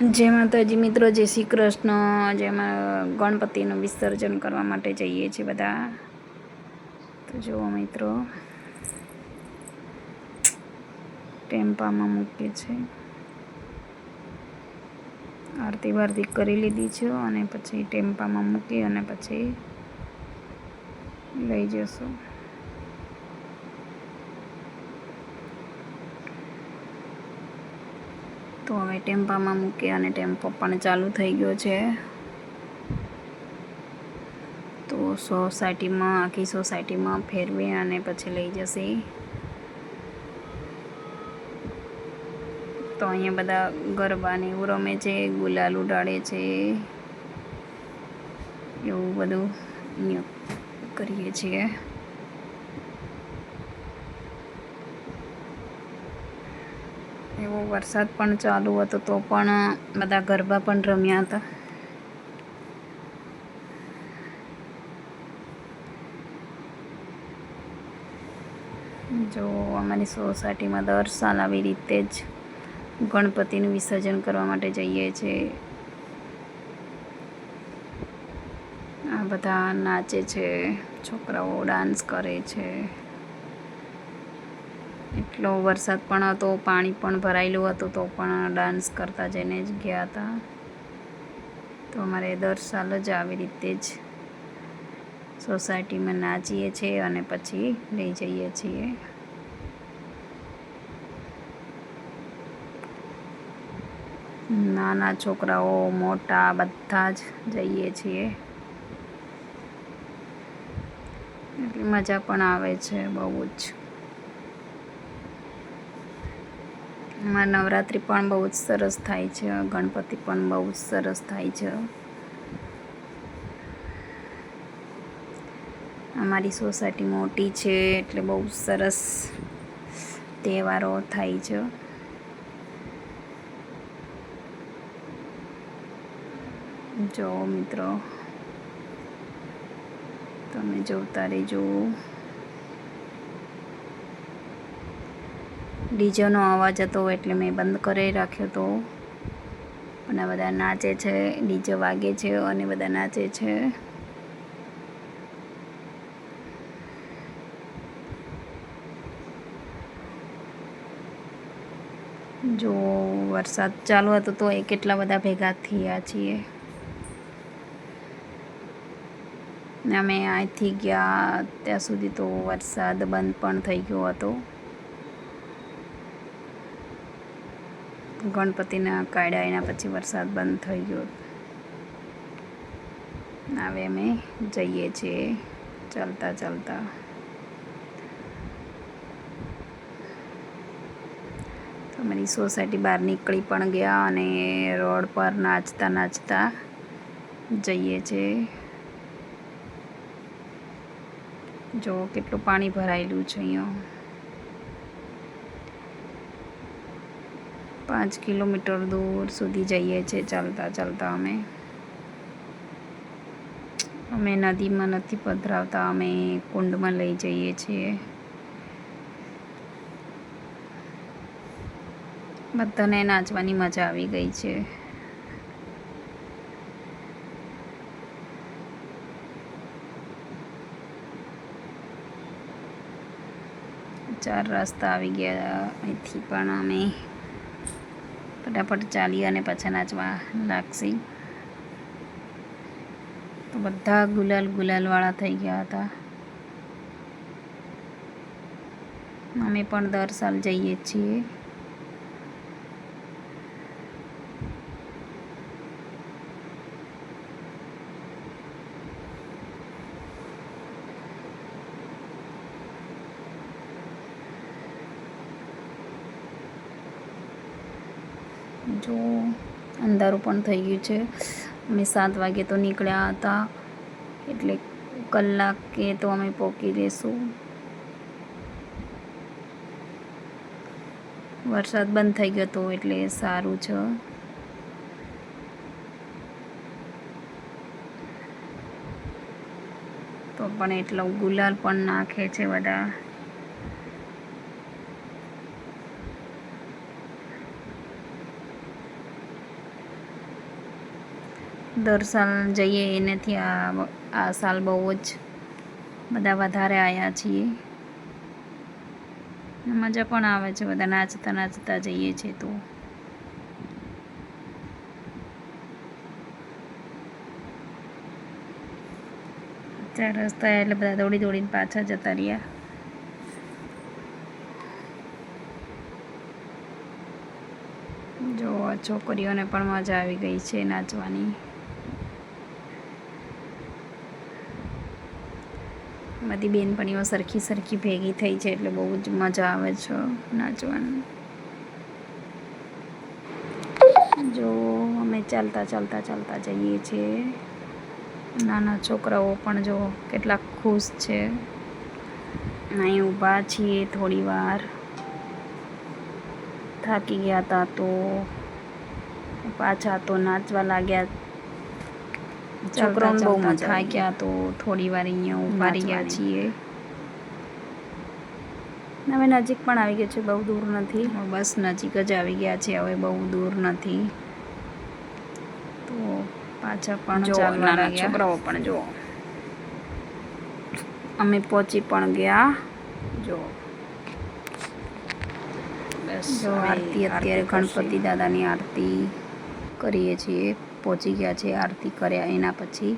જય માતાજી મિત્રો જય શ્રી કૃષ્ણ, જેમાં ગણપતિનું વિસર્જન કરવા માટે જઈએ છીએ બધા. તો જુઓ મિત્રો. ટેમ્પામાં મૂકીએ છે. આરતી વારતી કરી લીધી છે અને પછી ટેમ્પામાં મૂકી અને પછી લઈ જશું. તો હવે ટેમ્પામાં મૂકી અને ટેમ્પો પણ ચાલુ થઈ ગયો છે. તો સોસાયટીમાં, આખી સોસાયટીમાં ફેરવી અને પછી લઈ જશે. તો અહીંયા બધા ગરબાને એવું રમે છે, ગુલાલ ઉડાડે છે. એવું બધું કરીએ છીએ. એવો વરસાદ પણ ચાલુ હતો તો પણ બધા ગરબા પણ રમ્યા હતા. જો અમારી સોસાયટીમાં દર સાલ આવી રીતે જ ગણપતિનું વિસર્જન કરવા માટે જઈએ છીએ આ બધા નાચે છે, છોકરાઓ ડાન્સ કરે છે. એટલો વરસાદ પણ હતો, પાણી પણ ભરાયેલું હતું તો પણ ડાન્સ કરતા જઈને જ ગયા હતા. તો અમારે દર સાલ જ આવી રીતે જ સોસાયટીમાં નાચીએ છીએ અને પછી લઈ જઈએ છીએ. નાના છોકરાઓ, મોટા, બધા જ જઈએ છીએ. એટલી મજા પણ આવે છે બહુ જ. એમાં નવરાત્રિ પણ બહુ જ સરસ થાય છે, ગણપતિ પણ બહુ જ સરસ થાય છે. અમારી સોસાયટી મોટી છે, એટલે બહુ સરસ તહેવારો થાય છે. જો મિત્રો, તમે જોતા રહેજો. ડીજેનો અવાજ હતો એટલે મેં બંધ કરી રાખ્યો હતો અને બધા નાચે છે, ડીજે વાગે છે અને બધા નાચે છે. જો વરસાદ ચાલુ હતો તો એ કેટલા બધા ભેગા થયા છીએ. અમે અહીંથી ગયા, ત્યાં સુધી તો વરસાદ બંધ પણ થઈ ગયો હતો. ગણપતિના કાયડા એના પછી વરસાદ બંધ થઈ ગયો. હવે અમે જઈએ છીએ ચાલતા ચાલતા. અમારી સોસાયટી બહાર નીકળી પણ ગયા અને રોડ પર નાચતા નાચતા જઈએ છીએ. જો કેટલું પાણી ભરાયેલું છે અહીંયા. પાંચ કિલોમીટર દૂર સુધી જઈએ છીએ ચાલતા ચાલતા અમે. અમે નદીમાં નથી પધરાવતા, અમે કુંડમાં લઈ જઈએ છીએ. બધાને નાચવાની મજા આવી ગઈ છે. ચાર રસ્તા આવી ગયા અહીંથી પણ અમે. ફટાફટ ચાલી અને પાછા નાચવા લાગશે. તો બધા ગુલાલ ગુલાલવાળા થઈ ગયા હતા. અમે પણ દર સાલ જઈએ છીએ. જો અંધારું પણ થઈ ગયું છે. અમે સાત વાગે તો નીકળ્યા હતા. એટલે કલાકે તો અમે પહોંચી રહીશું વરસાદ બંધ થઈ ગયો હતો એટલે સારું છે. તો પણ એટલો ગુલાલ પણ નાખે છે બધા. દર સાલ જઈએ, એનાથી આ આ સાલ બહુ જ બધા વધારે આવ્યા છીએ. મજા પણ આવે છે, બધા નાચતા નાચતા જઈએ છીએ તો. ચાર રસ્તા એટલે બધા દોડી દોડીને પાછા જતા રહ્યા. જો છોકરીઓને પણ મજા આવી ગઈ છે નાચવાની. બધી બેનપણીઓ સરખી સરખી ભેગી થઈ છે એટલે બહુ જ મજા આવે છે નાચવાની. જો, અમે ચાલતા ચાલતા ચાલતા જઈએ છીએ. નાના છોકરાઓ પણ જો કેટલા ખુશ છે. અહીં ઊભા છીએ થોડી વાર. થાકી ગયા હતા તો. પાછા તો નાચવા લાગ્યા છોકરાઓને બહુ મજા ગયા તો થોડી વાર અહીંયા ઊભા ગયા છીએ. હવે નજીક પણ આવી ગયો છે બહુ દૂર નથી. બસ નજીક જ આવી ગયા છે હવે બહુ દૂર નથી. તો પાછા પણ ચાલવા છોકરાઓ પણ જો. અમે પહોંચી પણ ગયા. જો. બસ આરતી અત્યારે ગણપતિ દાદાની આરતી કરીએ છીએ. પહોંચી ગયા છે આરતી કર્યા એના પછી.